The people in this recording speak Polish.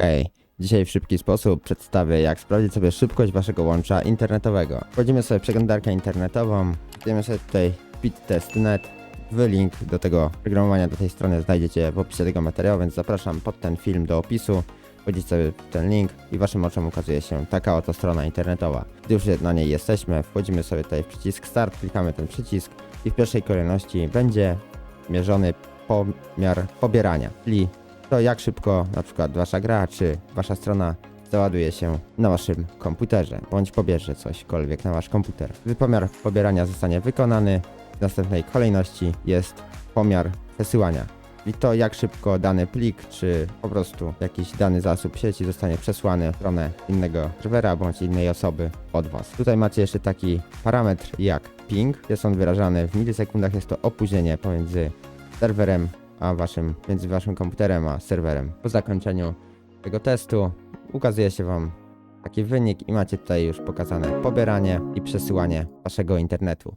Hej, dzisiaj w szybki sposób przedstawię jak sprawdzić sobie szybkość waszego łącza internetowego. Wchodzimy sobie w przeglądarkę internetową, wbijemy sobie tutaj speedtest.net. Wy link do tego programowania do tej strony znajdziecie w opisie tego materiału, więc zapraszam pod ten film do opisu. Wchodzicie sobie ten link i waszym oczom ukazuje się taka oto strona internetowa. Gdy już na niej jesteśmy, wchodzimy sobie tutaj w przycisk Start, klikamy ten przycisk i w pierwszej kolejności będzie mierzony pomiar pobierania, czyli to jak szybko na przykład wasza gra czy wasza strona załaduje się na waszym komputerze, bądź pobierze cośkolwiek na wasz komputer. Gdy pomiar pobierania zostanie wykonany, w następnej kolejności jest pomiar przesyłania. I to jak szybko dany plik, czy po prostu jakiś dany zasób sieci zostanie przesłany w stronę innego serwera bądź innej osoby od Was. Tutaj macie jeszcze taki parametr jak ping. Jest on wyrażany w milisekundach. Jest to opóźnienie pomiędzy serwerem a waszym, między waszym komputerem a serwerem. Po zakończeniu tego testu ukazuje się wam taki wynik i macie tutaj już pokazane pobieranie i przesyłanie waszego internetu.